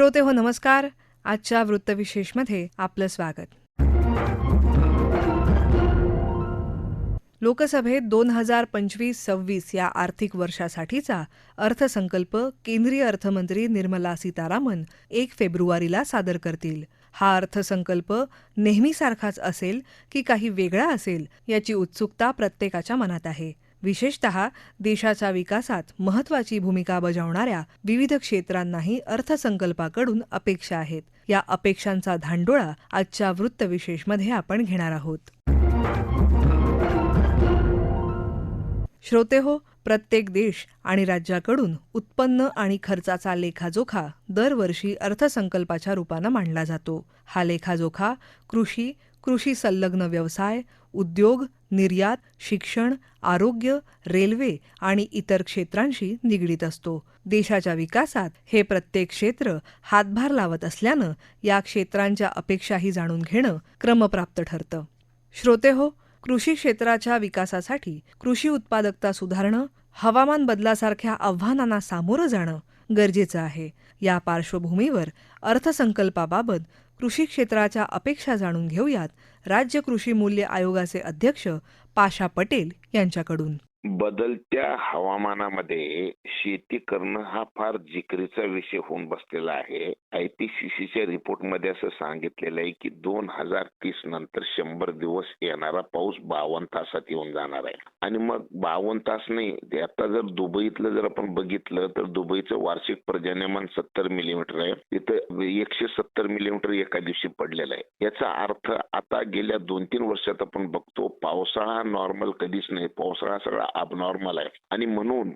श्रोते हो नमस्कार. आजच्या वृत्तविशेषमध्ये आपलं स्वागत. लोकसभेत दोन हजार पंचवीस सव्वीस या आर्थिक वर्षासाठीचा अर्थसंकल्प केंद्रीय अर्थमंत्री निर्मला सीतारामन एक फेब्रुवारीला सादर करतील. हा अर्थसंकल्प नेहमीसारखाच असेल की काही वेगळा असेल याची उत्सुकता प्रत्येकाच्या मनात आहे. विशेषत देशाच्या विकासात महत्वाची भूमिका बजावणाऱ्या विविध क्षेत्रांनाही अर्थसंकल्पाकडून अपेक्षा आहेत. या अपेक्षांचा धांडोळा आजच्या वृत्तविशेषमध्ये आपण घेणार आहोत. श्रोते हो प्रत्येक देश आणि राज्याकडून उत्पन्न आणि खर्चाचा लेखाजोखा दरवर्षी अर्थसंकल्पाच्या रूपानं मांडला जातो. हा लेखाजोखा कृषी कृषी संलग्न व्यवसाय उद्योग निर्यात शिक्षण आरोग्य रेल्वे आणि इतर क्षेत्रांशी निगडीत असतो. देशाच्या विकासात हे प्रत्येक क्षेत्र हातभार लावत असल्यानं या क्षेत्रांच्या अपेक्षाही जाणून घेणं क्रमप्राप्त ठरतं. श्रोते हो कृषी क्षेत्राच्या विकासासाठी कृषी उत्पादकता सुधारणं हवामान बदलासारख्या आव्हानांना सामोरं जाणं गरजेचं आहे. या पार्श्वभूमीवर अर्थसंकल्पाबाबत कृषी क्षेत्राच्या अपेक्षा जाणून घेऊयात राज्य कृषी मूल्य आयोगाचे अध्यक्ष पाशा पटेल यांच्याकडून. बदलत्या हवामानामध्ये शेती करणं हा फार जिकरीचा विषय होऊन बसलेला आहे. आयपीसीसीच्या रिपोर्टमध्ये असं सांगितलेलं आहे की दोन हजार तीस नंतर शंभर दिवस येणारा पाऊस बावन्न तासात येऊन जाणार आहे. आणि मग बावन्न तास नाही आता जर दुबईतलं जर आपण बघितलं तर दुबईचं वार्षिक पर्जन्यमान सत्तर मिलीमीटर आहे. तिथं एकशे सत्तर मिलीमीटर एका दिवशी पडलेलं आहे. याचा अर्थ आता गेल्या दोन तीन वर्षात आपण बघतो पावसाळा नॉर्मल कधीच नाही. पावसाळा सगळा अबनॉर्मल आहे. आणि म्हणून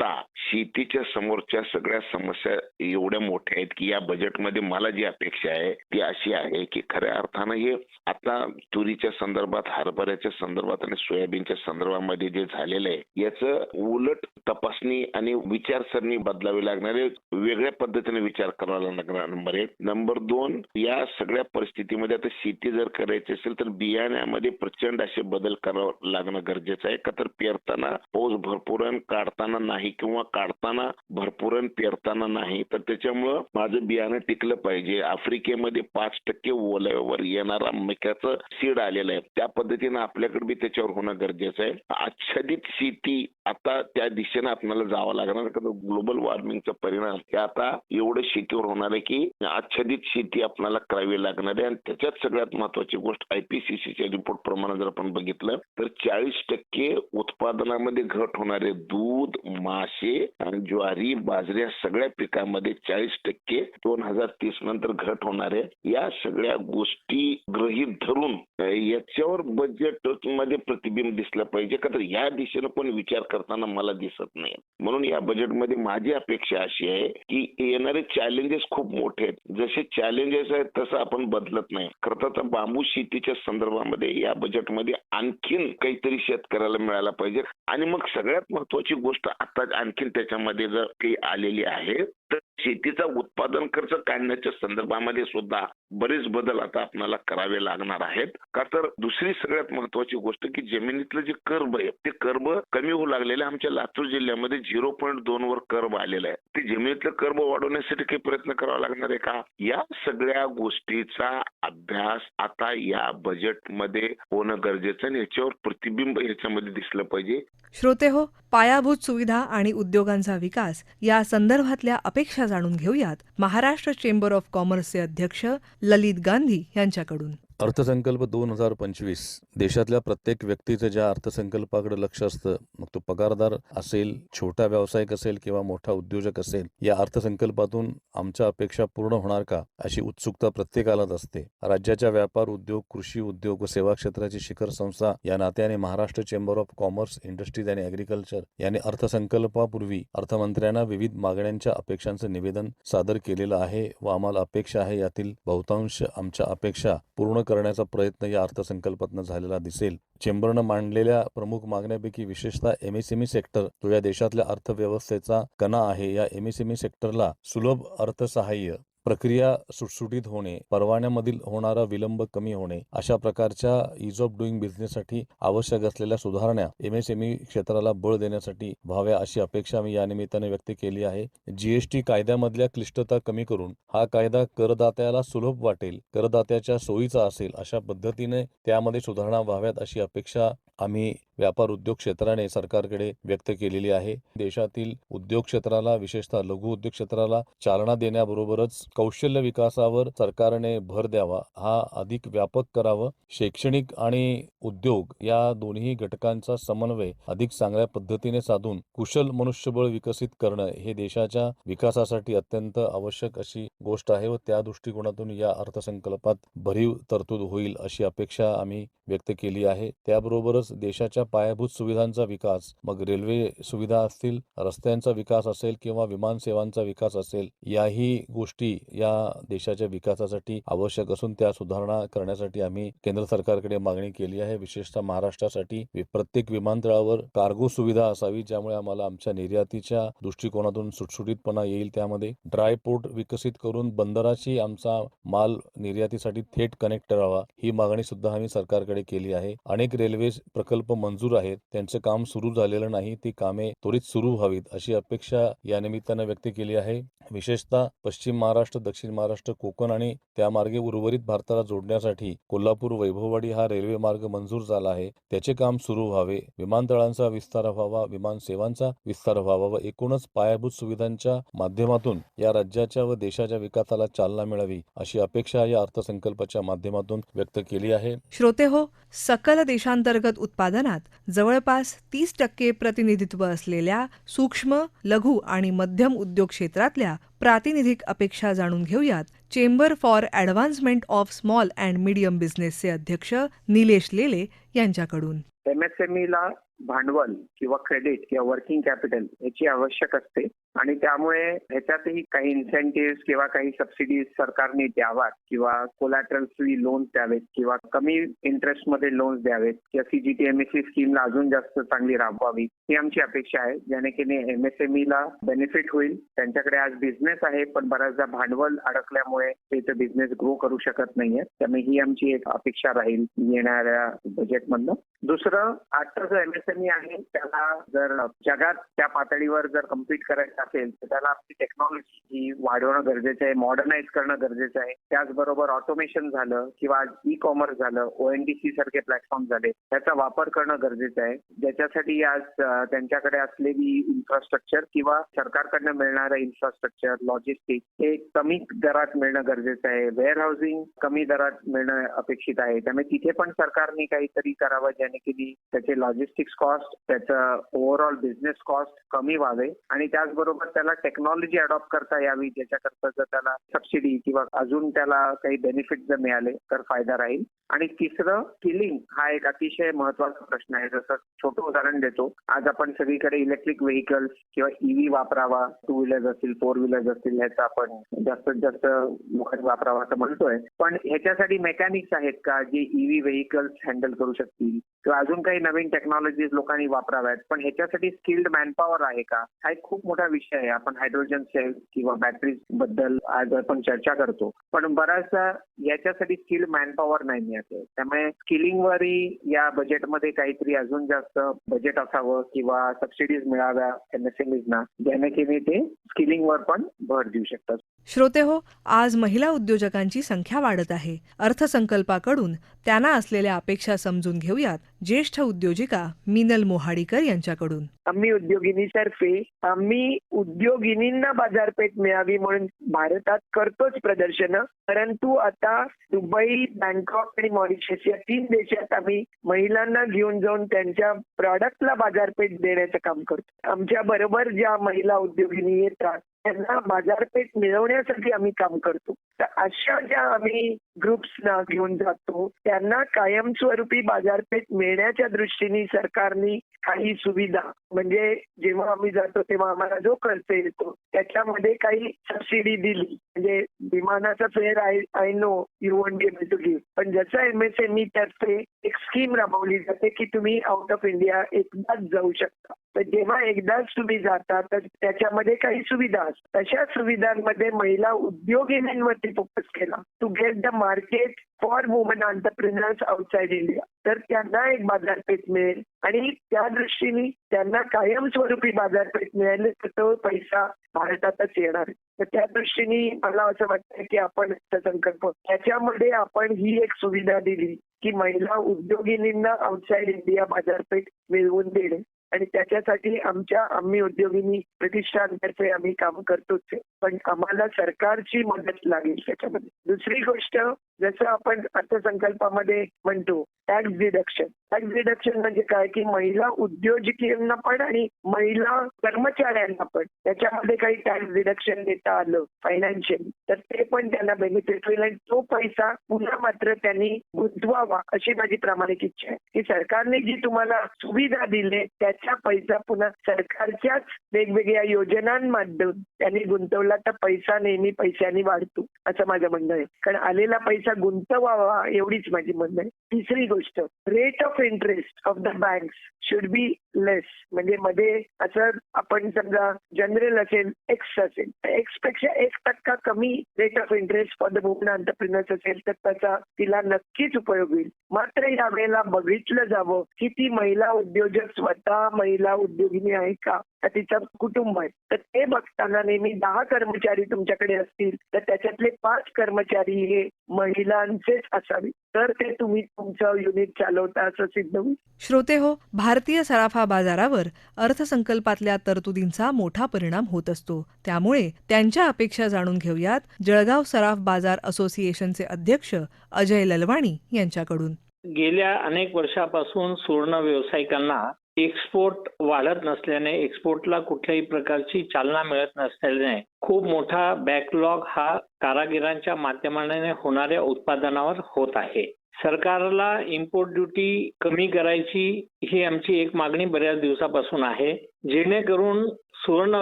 आता शेतीच्या समोरच्या सगळ्या समस्या एवढ्या मोठ्या आहेत की या बजेटमध्ये मला जी अपेक्षा आहे ती अशी आहे की खऱ्या अर्थानं हे आता तुरीच्या संदर्भात हरभऱ्याच्या संदर्भात आणि सोयाबीनच्या संदर्भामध्ये जे झालेलं आहे याचं उलट तपासणी आणि विचारसरणी बदलावी लागणार आहे वेगळ्या पद्धतीने विचार करावा लागणार नंबर एक. नंबर दोन या सगळ्या परिस्थितीमध्ये आता शेती जर करायची असेल तर बियाण्यामध्ये प्रचंड असे बदल करावं लागणं गरजेचं आहे. का तर पेरताना पाऊस भरपूर आणि काढताना नाही. किंवा काढताना भरपूर पेरताना नाही तर त्याच्यामुळं माझं बियाणं टिकलं पाहिजे. आफ्रिकेमध्ये पाच टक्के ओल्यावर येणारा मक्याचं सीड आलेलं आहे. त्या पद्धतीनं आपल्याकडे बी त्याच्यावर होणं गरजेचं आहे. आच्छादित शेती आता त्या दिशेने आपल्याला जावं लागणार कारण ग्लोबल वॉर्मिंगचा परिणाम हे आता एवढं शेतीवर होणार आहे की आच्छादित शेती आपल्याला करावी लागणार आहे. आणि त्याच्यात सगळ्यात महत्वाची गोष्ट आयपीसीसीच्या रिपोर्ट प्रमाणे जर आपण बघितलं तर चाळीस टक्के उत्पादनामध्ये घट होणारे दूध मा मासे आणि ज्वारी बाजरी या सगळ्या पिकांमध्ये चाळीस टक्के दोन हजार तीस नंतर घट होणार आहे. या सगळ्या गोष्टी गृहीत धरून याच्यावर बजेटमध्ये प्रतिबिंब दिसलं पाहिजे. का तर या दिशेनं पण विचार करताना मला दिसत नाही. म्हणून या बजेटमध्ये माझी अपेक्षा अशी आहे की येणारे चॅलेंजेस खूप मोठे आहेत. जसे चॅलेंजेस आहेत तसं आपण बदलत नाही. खरं तर बांबू शेतीच्या संदर्भामध्ये या बजेटमध्ये आणखीन काहीतरी शेतकऱ्याला मिळायला पाहिजे. आणि मग सगळ्यात महत्वाची गोष्ट आता आणखीन त्याच्यामध्ये जर काही आलेली आहे तर शेतीचा उत्पादन खर्च काढण्याच्या संदर्भामध्ये सुद्धा बरेच बदल आता आपल्याला करावे लागणार आहेत. का तर दुसरी सगळ्यात महत्वाची गोष्ट की जमिनीतलं जे कर्ब आहे ते कर्ब कमी होऊ लागलेलं आहे. आमच्या लातूर जिल्ह्यामध्ये झिरो पॉईंट दोन वर कर्ब आलेलं आहे. ते जमिनीतलं कर्ब वाढवण्यासाठी काही प्रयत्न करावा लागणार आहे का? या सगळ्या गोष्टीचा अभ्यास आता या बजेटमध्ये होणं गरजेचं आणि याच्यावर प्रतिबिंब याच्यामध्ये दिसलं पाहिजे. श्रोते हो पायाभूत सुविधा आणि उद्योगांचा विकास या संदर्भातल्या अपेक्षा जाणून घेऊयात महाराष्ट्र चेंबर ऑफ कॉमर्सचे अध्यक्ष ललित गांधी यांच्याकडून. अर्थसंकल्प दोन हजार पंचवीस. देशातल्या प्रत्येक व्यक्तीचं ज्या अर्थसंकल्पाकडे लक्ष असतं मग तो पगारदार असेल छोटा व्यावसायिक असेल किंवा मोठा उद्योजक असेल या अर्थसंकल्पातून आमच्या अपेक्षा पूर्ण होणार का अशी उत्सुकता प्रत्येकालाच असते. राज्याच्या व्यापार उद्योग कृषी उद्योग व सेवा क्षेत्राची शिखर संस्था या नात्याने Maharashtra chamber of commerce industries आणि अग्रिकल्चर यांनी अर्थसंकल्पापूर्वी अर्थमंत्र्यांना विविध मागण्यांच्या अपेक्षांचं निवेदन सादर केलेलं आहे व आम्हाला अपेक्षा आहे यातील बहुतांश आमच्या अपेक्षा पूर्ण करण्याचा प्रयत्न या अर्थसंकल्पातनं झालेला दिसेल. चेंबरनं मांडलेल्या प्रमुख मागण्यापैकी विशेषतः एमएसएमई सेक्टर तो या देशातल्या अर्थव्यवस्थेचा कणा आहे या एमएसएमई सेक्टरला सुलभ अर्थसहाय्य प्रक्रिया सुटसुटीत होणे परवान्यामधील होणारा विलंब कमी होणे अशा प्रकारच्या इज ऑफ डुईंग बिझनेससाठी आवश्यक असलेल्या सुधारणा एमएसएमई क्षेत्राला बळ देण्यासाठी व्हाव्या अशी अपेक्षा मी या निमित्ताने व्यक्त केली आहे. जीएसटी कायद्यामधल्या क्लिष्टता कमी करून हा कायदा करदात्याला सुलभ वाटेल करदात्याच्या सोयीचा असेल अशा पद्धतीने त्यामध्ये सुधारणा व्हाव्यात अशी अपेक्षा आम्ही व्यापार उद्योग क्षेत्राने सरकारकडे व्यक्त केलेली आहे. देशातील उद्योग क्षेत्राला विशेषतः लघु उद्योग क्षेत्राला चालना देण्याबरोबरच कौशल्य विकासावर सरकारने भर द्यावा हा अधिक व्यापक करावं. शैक्षणिक आणि उद्योग या दोन्ही घटकांचा समन्वय अधिक चांगल्या पद्धतीने साधून कुशल मनुष्यबळ विकसित करणं हे देशाच्या विकासासाठी अत्यंत आवश्यक अशी गोष्ट आहे व त्या दृष्टिकोनातून या अर्थसंकल्पात भरीव तरतूद होईल अशी अपेक्षा आम्ही व्यक्त केली आहे. त्याबरोबरच देशाच्या पायाभूत सुविधांचा विकास मग रेल्वे सुविधा असतील रस्त्यांचा विकास असेल किंवा विमान सेवांचा विकास असेल याही गोष्टी या देशाच्या विकासासाठी आवश्यक असून त्या सुधारणा करण्यासाठी आम्ही केंद्र सरकारकडे मागणी केली आहे. विशेषतः महाराष्ट्रासाठी प्रत्येक विमानतळावर कार्गो सुविधा असावी ज्यामुळे आम्हाला आमच्या निर्यातीच्या दृष्टिकोनातून सुटसुटीतपणा येईल. त्यामध्ये ड्राय पोर्ट विकसित करून बंदराची आमचा माल निर्यातीसाठी थेट कनेक्ट करावा ही मागणी सुद्धा आम्ही सरकारकडे केली आहे. अनेक रेल्वे प्रकल्प मंजूर आहेत. त्यांचं काम सुरू झालेलं नाही. ती कामे त्वरित सुरू व्हावीत अशी अपेक्षा या निमित्तानं व्यक्त केली आहे. विशेषतः पश्चिम महाराष्ट्र दक्षिण महाराष्ट्र कोकण आणि त्या मार्गे उर्वरित भारताला जोडण्यासाठी कोल्हापूर वैभववाडी हा रेल्वे मार्ग मंजूर झाला आहे. त्याचे काम सुरू व्हावे. विमानतळांचा विस्तार व्हावा. विमान सेवांचा विस्तार व्हावा व एकूणच पायाभूत सुविधांच्या माध्यमातून या राज्याच्या व देशाच्या विकासाला चालना मिळावी अशी अपेक्षा या अर्थसंकल्पाच्या माध्यमातून व्यक्त केली आहे. श्रोते हो सकल देशांतर्गत उत्पादनात जवळपास तीस टक्के प्रतिनिधित्व असलेल्या सूक्ष्म लघु आणि मध्यम उद्योग क्षेत्रातल्या प्रातिनिधिक अपेक्षा जाणून घेऊयात. Chamber for advancement of small and medium बिझनेसचे अध्यक्ष निलेश लेले यांच्याकडून. एमएसएमईला भांडवल किंवा क्रेडिट किंवा वर्किंग कॅपिटल याची आवश्यक असते. आणि त्यामुळे ह्याच्यातही काही इन्सेंटिव्ह किंवा काही सबसिडीज सरकारने द्यावात किंवा कोलॅटरल फ्री लोन्स द्यावेत किंवा कमी इंटरेस्टमध्ये लोन्स द्यावेत किंवा सीजीटीएमएससी स्कीमला अजून जास्त चांगली राबवावी ही आमची अपेक्षा आहे. ज्याने की एमएसएमईला बेनिफिट होईल. त्यांच्याकडे आज बिझनेस आहे पण बऱ्याचदा भांडवल अडकल्यामुळे ते तर बिझनेस ग्रो करू शकत नाहीये त्यामुळे ही आमची एक अपेक्षा राहील येणाऱ्या बजेटमधनं दुसरं आजचा जो एमएसएमई आहे त्याला जर जगात त्या पातळीवर जर कम्पीट करायचं असेल तर त्याला आपली टेक्नॉलॉजी ही वाढवणं गरजेचं आहे मॉडर्नाईज करणं गरजेचं आहे. त्याचबरोबर ऑटोमेशन झालं किंवा ई कॉमर्स झालं ओएनडीसी सारखे प्लॅटफॉर्म झाले त्याचा वापर करणं गरजेचं आहे. ज्याच्यासाठी आज त्यांच्याकडे असलेली इन्फ्रास्ट्रक्चर किंवा सरकारकडनं मिळणारं इन्फ्रास्ट्रक्चर लॉजिस्टिक हे कमी दरात मिळणं गरजेचं आहे. वेअर हाऊसिंग कमी दरात मिळणं अपेक्षित आहे. त्यामुळे तिथे पण सरकारने काहीतरी करावं ज्याने की त्याचे लॉजिस्टिक्स कॉस्ट त्याचं ओव्हरऑल बिझनेस कॉस्ट कमी व्हावे. आणि त्याचबरोबर त्याला टेक्नॉलॉजी अडॉप्ट करता यावी ज्याच्याकरता जर त्याला सबसिडी किंवा अजून त्याला काही बेनिफिट जर मिळाले तर फायदा राहील. आणि तिसरं स्किलिंग हा एक अतिशय महत्त्वाचा प्रश्न आहे. जसं छोटं उदाहरण देतो. आज आपण सगळीकडे इलेक्ट्रिक व्हेकल्स किंवा ईव्ही वापरावा टू व्हीलर्स असतील फोर व्हीलर्स असतील ह्याचा आपण जास्तीत जास्त लोकांनी वापरावा असं म्हणतोय. पण ह्याच्यासाठी मेकॅनिक्स आहेत का जे ईव्ही व्हेकल्स हँडल करू शकतील? किंवा अजून काही नवीन टेक्नॉलॉजीज लोकांनी वापराव्यात. पण ह्याच्यासाठी स्किल्ड मॅनपॉवर आहे का? हा एक खूप मोठा विषय आहे. आपण हायड्रोजन सेल किंवा बॅटरीजबद्दल आज आपण चर्चा करतो. पण बराचसा याच्यासाठी स्किल्ड मॅनपॉवर नाही मिळत त्यामुळे स्किलिंगवरही या बजेटमध्ये काहीतरी अजून जास्त बजेट असावं किंवा सबसिडीज मिळाव्या एमएसएमईजना ज्याने की ते स्किलिंगवर पण भर देऊ शकतात श्रोते हो आज महिला उद्योजकांची संख्या वाढत आहे. अर्थसंकल्पाकडून त्यांना असलेल्या अपेक्षा समजून घेऊयात ज्येष्ठ उद्योजिका मिनल मोहाडीकर यांच्याकडून. आम्ही उद्योगिनीतर्फे आम्ही उद्योगिनींना बाजारपेठ मिळावी म्हणून भारतात करतोच प्रदर्शन. परंतु आता दुबई बँकॉक आणि मॉरिशस या तीन देशात आम्ही महिलांना घेऊन जाऊन त्यांच्या प्रॉडक्टला बाजारपेठ देण्याचं काम करतो. आमच्या बरोबर ज्या महिला उद्योगिनी येतात त्यांना बाजारपेठ मिळवण्यासाठी आम्ही काम करतो. तर अशा ज्या आम्ही ग्रुप्सना घेऊन जातो त्यांना कायमस्वरूपी बाजारपेठ मिळण्याच्या दृष्टीने सरकारने काही सुविधा म्हणजे जेव्हा आम्ही जातो तेव्हा आम्हाला जो खर्च येतो त्याच्यामध्ये काही सबसिडी दिली. म्हणजे विमानाचा fare I I know you won't be able to give पण जसं एमएसएमई तर्फे एक स्कीम राबवली जाते की तुम्ही आउट ऑफ इंडिया एकदाच जाऊ शकता. तर जेव्हा एकदाच तुम्ही जाता तर त्याच्यामध्ये काही सुविधा असतात. तशा सुविधांमध्ये महिला उद्योगिनींवरती फोकस केला. To get the market for women entrepreneurs outside India तर त्यांना एक बाजारपेठ मिळेल आणि त्या दृष्टीने त्यांना कायमस्वरूपी बाजारपेठ मिळाली तर तो पैसा भारतातच येणार. तर त्या दृष्टीने मला असं वाटतं की आपण संकल्प त्याच्यामध्ये आपण ही एक सुविधा दिली की महिला उद्योगिनींना आउटसाइड इंडिया बाजारपेठ मिळवून देणे. आणि त्याच्यासाठी आमच्या आम्ही उद्योगिनी प्रतिष्ठानतर्फे आम्ही काम करतोच पण आम्हाला सरकारची मदत लागेल त्याच्यामध्ये. दुसरी गोष्ट जसं आपण अर्थसंकल्पामध्ये म्हणतो टॅक्स डिडक्शन टॅक्स डिडक्शन म्हणजे काय? की महिला उद्योजकींना पण आणि महिला कर्मचाऱ्यांना पण. त्याच्यामध्ये काही टॅक्स डिडक्शन देता आलं फायनान्शियल तर ते पण त्यांना बेनिफिट होईल आणि तो पैसा पुन्हा मात्र त्यांनी गुंतवावा अशी माझी प्रामाणिक इच्छा आहे. की सरकारने जी तुम्हाला सुविधा दिली त्याचा पैसा पुन्हा सरकारच्याच वेगवेगळ्या योजनांमधून त्यांनी गुंतवला तर पैसा नेहमी पैशाने वाढतो असं माझं म्हणणं आहे. कारण आलेला पैसा गुंतवावा एवढीच माझी म्हणणं आहे. तिसरी गोष्ट rate of interest of the bank should be less म्हणजे मध्ये असं आपण समजा जनरल असेल एक्स असेल तर एक्सपेक्षा एक टक्का कमी rate of interest for the women entrepreneurs असेल तर त्याचा तिला नक्कीच उपयोग होईल. मात्र यावेळेला बघितलं जावं की ती महिला उद्योजक स्वतः महिला उद्योगिनी आहे का? तिचं कुटुंब आहे. तर ते बघताना नेहमी दहा कर्मचारी तुमच्याकडे असतील तर त्याच्यातले पाच कर्मचारी हे महिलांचेच असावे. तर ते तुम्ही तुमचं युनिट चालवता असं सिद्ध होईल. श्रोते हो भारतीय सराफा बाजारावर अर्थसंकल्पातल्या तरतुदींचा मोठा परिणाम होत असतो. त्यामुळे त्यांच्या अपेक्षा जाणून घेऊयात जळगाव सराफ बाजार असोसिएशनचे अध्यक्ष अजय ललवाणी यांच्याकडून. गेल्या अनेक वर्षापासून सुवर्ण व्यावसायिकांना एक्सपोर्ट वाढत नसल्याने एक्सपोर्टला कुठल्याही प्रकारची चालना मिळत नसल्याने खूप मोठा बॅकलॉग हा कारागिरांच्या माध्यमाने होणाऱ्या उत्पादनावर होत आहे. सरकारला इम्पोर्ट ड्युटी कमी करायची ही आमची एक मागणी बऱ्याच दिवसापासून आहे. जेणेकरून सुवर्ण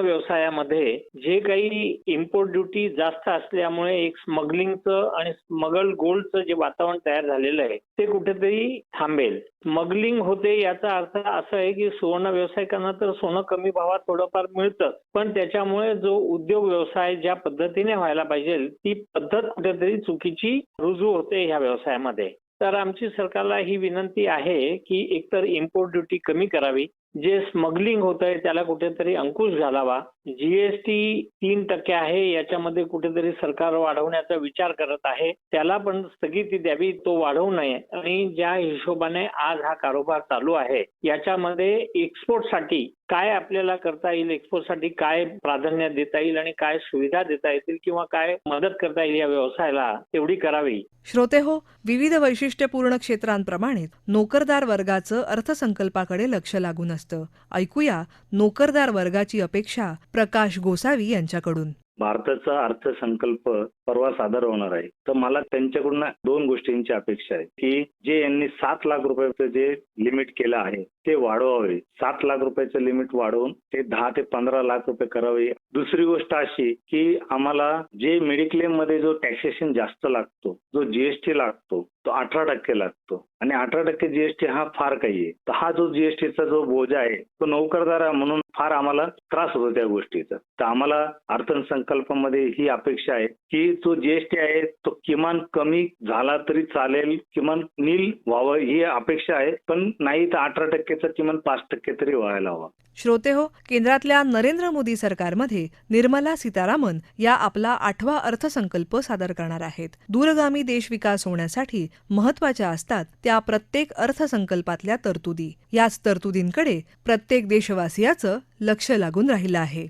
व्यवसायामध्ये जे काही इम्पोर्ट ड्युटी जास्त असल्यामुळे एक स्मगलिंगचं आणि स्मगल गोल्डचं जे वातावरण तयार झालेलं आहे ते कुठेतरी थांबेल. स्मगलिंग होते याचा अर्थ असा आहे की सुवर्ण व्यावसायिकांना तर सोनं कमी भावात थोडंफार मिळतं पण त्याच्यामुळे जो उद्योग व्यवसाय ज्या पद्धतीने व्हायला पाहिजे ती पद्धत कुठेतरी चुकीची रुजू होते ह्या व्यवसायामध्ये. तर आमची सरकारला ही विनंती आहे की एकतर इम्पोर्ट ड्युटी कमी करावी जे स्मगलिंग होत आहे त्याला कुठेतरी अंकुश घालावा. जीएसटी तीन टक्के आहे याच्यामध्ये कुठेतरी सरकार वाढवण्याचा विचार करत आहे. त्याला पण स्थगिती द्यावी तो वाढवू नये. आणि ज्या हिशोबाने आज हा कारोबार चालू आहे याच्यामध्ये एक्सपोर्टसाठी काय आपल्याला करता येईल एक्सपोर्टसाठी काय प्राधान्य देता येईल आणि काय सुविधा देता येतील किंवा काय मदत करता येईल या व्यवसायाला तेवढी करावी? श्रोते हो विविध वैशिष्ट्यपूर्ण क्षेत्रांप्रमाणे नोकरदार वर्गाचं अर्थसंकल्पाकडे लक्ष लागून असतं. ऐकूया नोकरदार वर्गाची अपेक्षा प्रकाश गोसावी यांच्याकडून. भारताचा अर्थसंकल्प परवा सादर होणार आहे. तर मला त्यांच्याकडून दोन गोष्टींची अपेक्षा आहे की जे यांनी सात लाख रुपयाचं जे लिमिट केलं आहे ते वाढवावे. सात लाख रुपयाचं लिमिट वाढवून ते दहा ते पंधरा लाख रुपये करावे. दुसरी गोष्ट अशी की आम्हाला जे मेडिक्लेममध्ये जो टॅक्सेशन जास्त लागतो जो जीएसटी लागतो तो अठरा टक्के लागतो. आणि अठरा टक्के जीएसटी हा फार काही आहे. तर हा जो जीएसटीचा जो बोजा आहे तो नोकरदार म्हणून फार आम्हाला त्रास होतो त्या गोष्टीचा. तर आम्हाला अर्थसंकल्पामध्ये ही अपेक्षा आहे की जो जीएसटी आहे तो किमान कमी झाला तरी चालेल किमान नील व्हावं ही अपेक्षा आहे पण नाही तर अठरा टक्केचा किमान पाच टक्के तरी व्हायला हवा. श्रोते हो केंद्रातल्या नरेंद्र मोदी सरकारमध्ये निर्मला सीतारामन या आपला आठवा अर्थसंकल्प सादर करणार आहेत. दूरगामी देश विकास होण्यासाठी महत्त्वाच्या असतात त्या प्रत्येक अर्थसंकल्पातल्या तरतुदी. याच तरतुदींकडे प्रत्येक देशवासियाचं लक्ष लागून राहिलं आहे.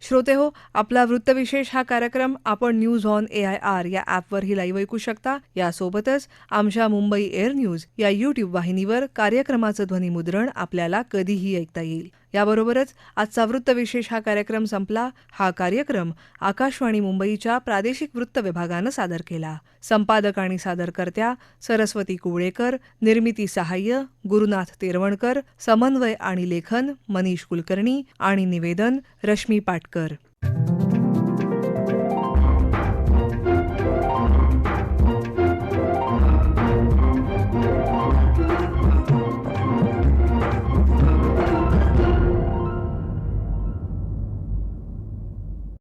श्रोते हो आपला वृत्तविशेष हा कार्यक्रम आपण news on A I R या ॲपवरही लाईव्ह ऐकू शकता. यासोबतच आमच्या मुंबई एअर न्यूज या यूट्यूब वाहिनीवर कार्यक्रमाचं ध्वनिमुद्रण आपल्याला कधीही ऐकता येईल. याबरोबरच आजचा वृत्तविशेष हा कार्यक्रम संपला. हा कार्यक्रम आकाशवाणी मुंबईच्या प्रादेशिक वृत्त विभागानं सादर केला. संपादक आणि सादरकर्त्या सरस्वती कुवळेकर निर्मिती सहाय्य गुरुनाथ तेरवणकर समन्वय आणि लेखन मनीष कुलकर्णी आणि निवेदन रश्मी पाटकर.